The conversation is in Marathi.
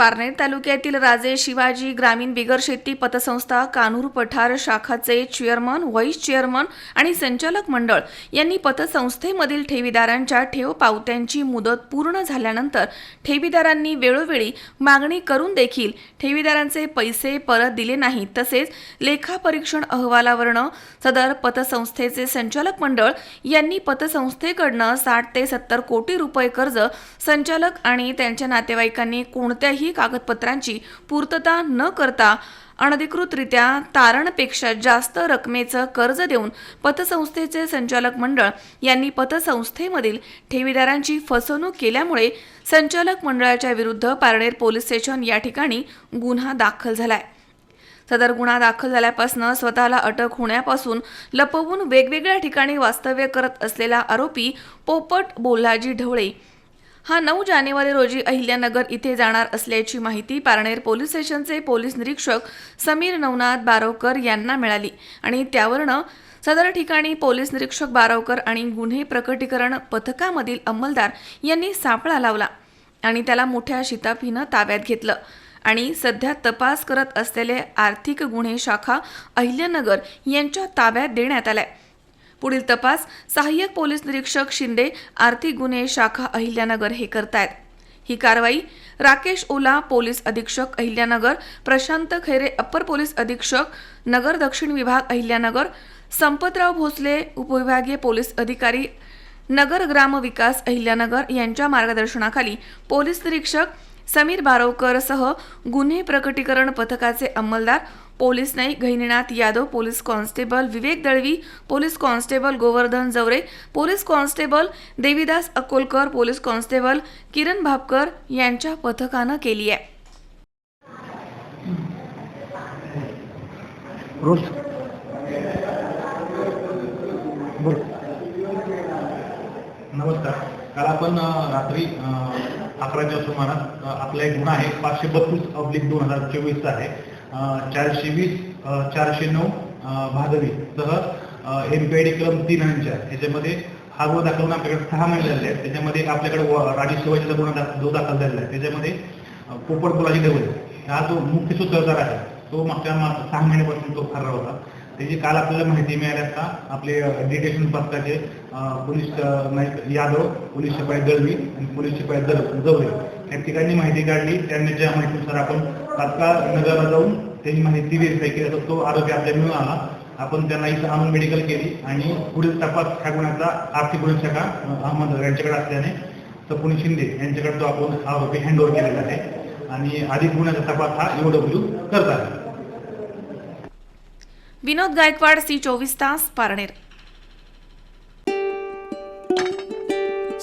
पारनेर तालुक्यातील राजे शिवाजी ग्रामीण बिगर शेती पतसंस्था कान्हूर पठार शाखाचे चेअरमन व्हाईस चेअरमन आणि संचालक मंडळ यांनी पतसंस्थेमधील ठेवीदारांच्या ठेव पावत्यांची मुदत पूर्ण झाल्यानंतर ठेवीदारांनी वेळोवेळी मागणी करून देखील ठेवीदारांचे पैसे परत दिले नाहीत. तसेच लेखापरीक्षण अहवालावरनं सदर पतसंस्थेचे संचालक मंडळ यांनी पतसंस्थेकडनं साठ ते सत्तर कोटी रुपये कर्ज संचालक आणि त्यांच्या नातेवाईकांनी कोणत्याही कागदपत्रांची पूर्तता न करता अनधिकृतरित्या तारणपेक्षा जास्त रकमेचं कर्ज देऊन पतसंस्थेचे संचालक मंडळ यांनी पतसंस्थेमधील ठेवीदारांची फसवणूक केल्यामुळे संचालक मंडळाच्या विरुद्ध पारनेर पोलीस स्टेशन या ठिकाणी गुन्हा दाखल झालाय. सदर गुन्हा दाखल झाल्यापासून स्वतःला अटक होण्यापासून लपवून वेगवेगळ्या ठिकाणी वास्तव्य करत असलेला आरोपी पोपट बोल्हाजी ढवळे हा नऊ जानेवारी रोजी अहिल्यानगर इथे जाणार असल्याची माहिती पारनेर पोलीस स्टेशनचे पोलीस निरीक्षक समीर नवनाथ बारवकर यांना मिळाली. आणि त्यावरनं सदर ठिकाणी पोलीस निरीक्षक बारवकर आणि गुन्हे प्रकटीकरण पथकामधील अंमलदार यांनी सापळा लावला आणि त्याला मोठ्या शिताफीनं ताब्यात घेतलं. आणि सध्या तपास करत असलेले आर्थिक गुन्हे शाखा अहिल्यानगर यांच्या ताब्यात देण्यात आल्या. पुढील तपास सहाय्यक पोलीस निरीक्षक शिंदे आर्थिक गुन्हे शाखा अहिल्यानगर हे करतायत. ही कारवाई राकेश ओला पोलीस अधीक्षक अहिल्यानगर प्रशांत खैरे अप्पर पोलीस अधीक्षक नगर दक्षिण विभाग अहिल्यानगर संपतराव भोसले उपविभागीय पोलीस अधिकारी नगर ग्राम विकास अहिल्यानगर यांच्या मार्गदर्शनाखाली पोलीस निरीक्षक समीर बारवकरसह गुन्हे प्रकटीकरण पथकाचे अंमलदार police Naik Gahininath Yadav police constable Vivek Dalvi police constable Govardhan Jaware police constable Devidas Akolkar police constable Kiran Bhapkar यांच्या पथकानं केली आहे. नमस्कार. काल आपण रात्री अकराच्या सुमारास आपला एक गुन्हा आहे पाचशे बत्तीस अब्लिक दोन हजार चोवीसचा आहे. चारशे वीस चारशे नऊ भादवी सह एमपीआयडी क्रम तीन आणि चार याच्यामध्ये हा गुन्हा दाखल होऊन आपल्याकडे सहा महिने झालेले आहेत. त्याच्यामध्ये आपल्याकडे व- राजे शिवाजीचा गुन्हा जो दाखल झालेला आहे. त्याच्यामध्ये पोपट बोलाजी ढवळे. हा जो मुख्य सूत्रधार आहे तो मागच्या सहा महिन्यापासून तो फरार होता. त्याची काल आपल्याला माहिती मिळाली असता आपले डिटेशन पथकाचे पोलीस नाईक यादव पोलीस शिपाई दळवी आणि पोलीस शिपाई दळ जवळे या ठिकाणी माहिती काढली. त्यांनी ज्या माहितीनुसार आपण तात्काळ नगरला जाऊन त्यांनी माहिती व्हेरीफाय केली. तर तो आरोपी आपल्या मिळून आला. आपण त्यांना इथं आणून मेडिकल केली आणि पुढील तपास ह्या गुन्ह्याचा आर्थिक गुन्हे शाखा अहमद यांच्याकडे असल्याने. सपुनी शिंदे यांच्याकडे तो आपण आरोपी हँडओव्हर केलेला आहे. आणि अधिक गुन्ह्याचा तपास हा ईओडब्ल्यू करत आहे. विनोद गायकवाड सी चोवीस तास पारनेर.